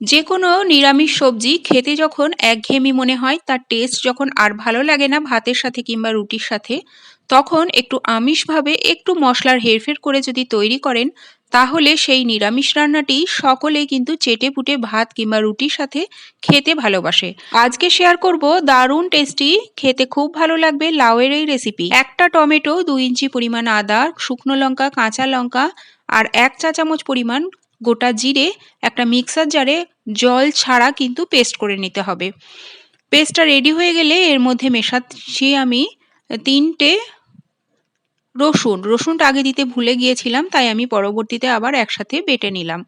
যে কোনো নিরামিষ সবজি খেতে যখন একঘেয়েমি মনে হয়, তার টেস্ট যখন আর ভালো লাগে না ভাতের সাথে কিংবা রুটির সাথে, তখন একটু আমিষভাবে একটু মশলার হেরফের করে যদি তৈরি করেন, তাহলে সেই নিরামিষ রান্নাটি সকলেই কিন্তু চেটে পুটে ভাত কিংবা রুটির সাথে খেতে ভালোবাসে। আজকে শেয়ার করব দারুণ টেস্টি খেতে খুব ভালো লাগবে লাউয়ের এই রেসিপি একটা টমেটো দুই ইঞ্চি পরিমাণ আদা, শুকনো লঙ্কা, কাঁচা লঙ্কা আর এক চা চামচ পরিমাণ গোটা জিরে একটা মিক্সার জারে জল ছাড়া কিন্তু পেস্ট করে নিতে হবে। পেস্টটা রেডি হয়ে গেলে এর মধ্যে মেশাচ্ছি আমি তিনটে রসুন। রসুনটা আগে দিতে ভুলে গিয়েছিলাম, তাই আমি পরবর্তীতে আবার একসাথে বেটে নিলাম।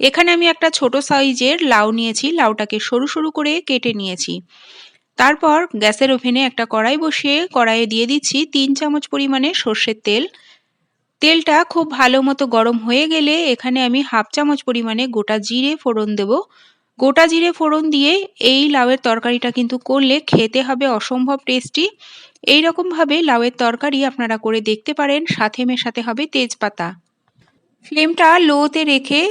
এখানে আমি একটা ছোট সাইজের লাউ নিয়েছি, লাউটাকে সরু সরু করে কেটে নিয়েছি। তারপর গ্যাসের ওভেনে একটা কড়াই বসিয়ে কড়াইয়ে দিয়ে দিচ্ছি তিন চামচ পরিমাণে সর্ষের তেল তেলটা খুব ভালো মতো গরম হয়ে গেলে এখানে আমি হাফ চামচ পরিমাণে গোটা জিরে ফোড়ন দেব। গোটা জিরে ফোড়ন দিয়ে এই লাউয়ের তরকারিটা কিন্তু করলে খেতে হবে অসম্ভব টেস্টি। এই রকমভাবে লাউয়ের তরকারি আপনারা করে দেখতে পারেন, সাথে মেশাতে হবে তেজপাতা। ফ্লেমটা লোতে রেখে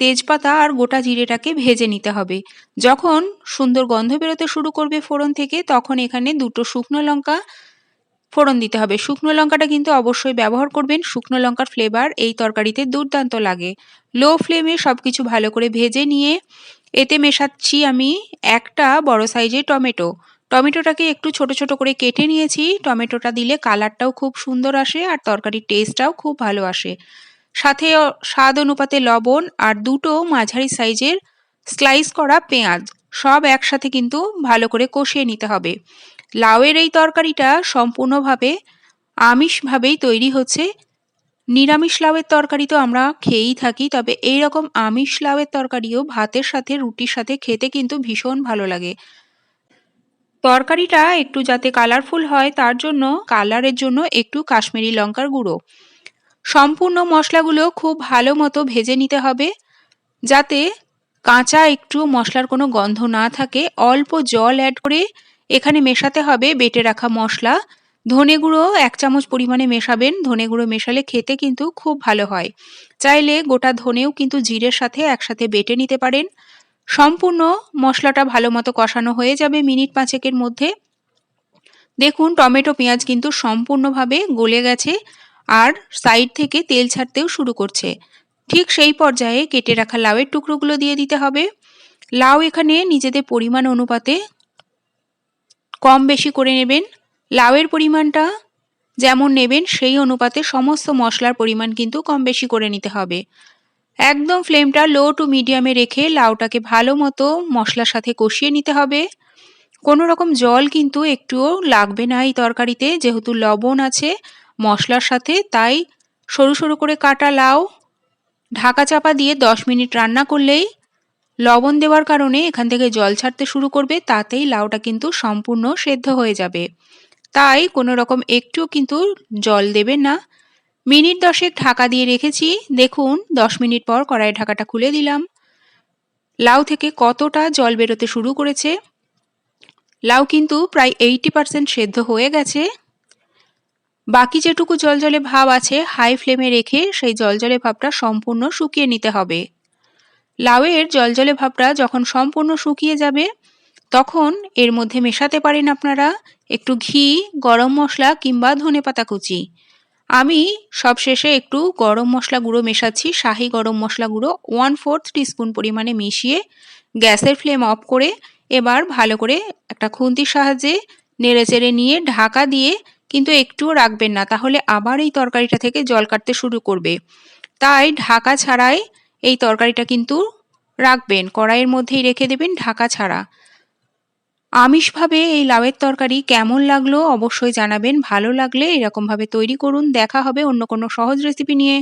তেজপাতা আর গোটা জিরেটাকে ভেজে নিতে হবে। যখন সুন্দর গন্ধ বেরোতে শুরু করবে ফোড়ন থেকে, তখন এখানে দুটো শুকনো লঙ্কা ফোড়ন দিতে হবে। শুকনো লঙ্কাটা কিন্তু অবশ্যই ব্যবহার করবেন। শুকনো লঙ্কার ফ্লেভার এই তরকারিতে দুর্দান্ত লাগে। লো ফ্লেমে সব কিছু ভালো করে ভেজে নিয়ে এতে মেশাচ্ছি আমি একটা বড় সাইজের টমেটো। টমেটোটাকে একটু ছোট ছোট করে কেটে নিয়েছি। টমেটোটা দিলে কালারটাও খুব সুন্দর আসে আর তরকারির টেস্টটাও খুব ভালো আসে। সাথে স্বাদ অনুপাতে লবণ আর দুটো মাঝারি সাইজের স্লাইস করা পেঁয়াজ। সব একসাথে কিন্তু ভালো করে কষিয়ে নিতে হবে। লাউয়ের এই তরকারিটা সম্পূর্ণভাবে আমিষভাবেই তৈরি হচ্ছে। নিরামিষ লাউয়ের তরকারি তো আমরা খেয়েই থাকি, তবে এই রকম আমিষ লাউয়ের তরকারিও ভাতের সাথে, রুটির সাথে খেতে কিন্তু ভীষণ ভালো লাগে। তরকারিটা একটু যাতে কালারফুল হয়, তার জন্য, কালারের জন্য একটু কাশ্মীরি লঙ্কার গুঁড়ো। সম্পূর্ণ মশলাগুলো খুব ভালো মতো ভেজে নিতে হবে, যাতে কাঁচা একটু মশলার কোনো গন্ধ না থাকে। অল্প জল অ্যাড করে এখানে মেশাতে হবে বেটে রাখা মশলা। ধনে গুঁড়ো এক চামচ পরিমাণে মেশাবেন। ধনে গুঁড়ো মেশালে খেতে কিন্তু খুব ভালো হয়। চাইলে গোটা ধনেও কিন্তু জিরের সাথে একসাথে বেটে নিতে পারেন। সম্পূর্ণ মশলাটা ভালো মতো কষানো হয়ে যাবে মিনিট পাঁচেকের মধ্যে। দেখুন, টমেটো, পেঁয়াজ কিন্তু সম্পূর্ণভাবে গলে গেছে আর সাইড থেকে তেল ছাড়তেও শুরু করছে। ঠিক সেই পর্যায়ে কেটে রাখা লাউয়ের টুকরোগুলো দিয়ে দিতে হবে। লাউ এখানে নিজেদের পরিমাণ অনুপাতে কম বেশি করে নেবেন। লাউয়ের পরিমাণটা যেমন নেবেন, সেই অনুপাতে সমস্ত মশলার পরিমাণ কিন্তু কম বেশি করে নিতে হবে। একদম ফ্লেমটা লো টু মিডিয়ামে রেখে লাউটাকে ভালো মতো মশলার সাথে কষিয়ে নিতে হবে। কোনো রকম জল কিন্তু একটুও লাগবে না এই তরকারিতে, যেহেতু লবণ আছে মশলার সাথে, তাই সরু সরু করে কাটা লাউ। ঢাকা চাপা দিয়ে দশ মিনিট রান্না করলেই লবণ দেওয়ার কারণে এখান থেকে জল ছাড়তে শুরু করবে, তাতেই লাউটা কিন্তু সম্পূর্ণ সেদ্ধ হয়ে যাবে। তাই কোনো রকম একটুও কিন্তু জল দেবে না। মিনিট দশেক ঢাকা দিয়ে রেখেছি। দেখুন, দশ মিনিট পর কড়াই ঢাকাটা খুলে দিলাম। লাউ থেকে কতটা জল বেরোতে শুরু করেছে? লাউ কিন্তু প্রায় এইটি পারসেন্ট সেদ্ধ হয়ে গেছে। বাকি যেটুকু জলজলে ভাব আছে, হাই ফ্লেমে রেখে সেই জলজলে ভাবটা সম্পূর্ণ শুকিয়ে নিতে হবে। লাউয়ের জলজলে ভাবটা যখন সম্পূর্ণ শুকিয়ে যাবে, তখন এর মধ্যে মেশাতে পারেন আপনারা একটু ঘি, গরম মশলা কিংবা ধনে পাতা কুচি। আমি সবশেষে একটু গরম মশলা গুঁড়ো মেশাচ্ছি, শাহি গরম মশলা গুঁড়ো ওয়ান ফোর্থ টিস্পুন পরিমাণে মিশিয়ে গ্যাসের ফ্লেম অফ করে এবার ভালো করে একটা খুন্তির সাহায্যে নেড়ে চেড়ে নিয়ে ঢাকা দিয়ে কিন্তু একটুও রাখবেন না, তাহলে আবার এই তরকারিটা থেকে জল কাটতে শুরু করবে। তাই ঢাকা ছাড়াই এই তরকারিটা কিন্তু রাখবেন, কড়াইয়ের মধ্যেই রেখে দেবেন ঢাকা ছাড়া। আমিষভাবে এই লাউয়ের তরকারি কেমন লাগল অবশ্যই জানাবেন, ভালো লাগলে এরকমভাবে তৈরি করুন, দেখা হবে অন্য কোনো সহজ রেসিপি নিয়ে।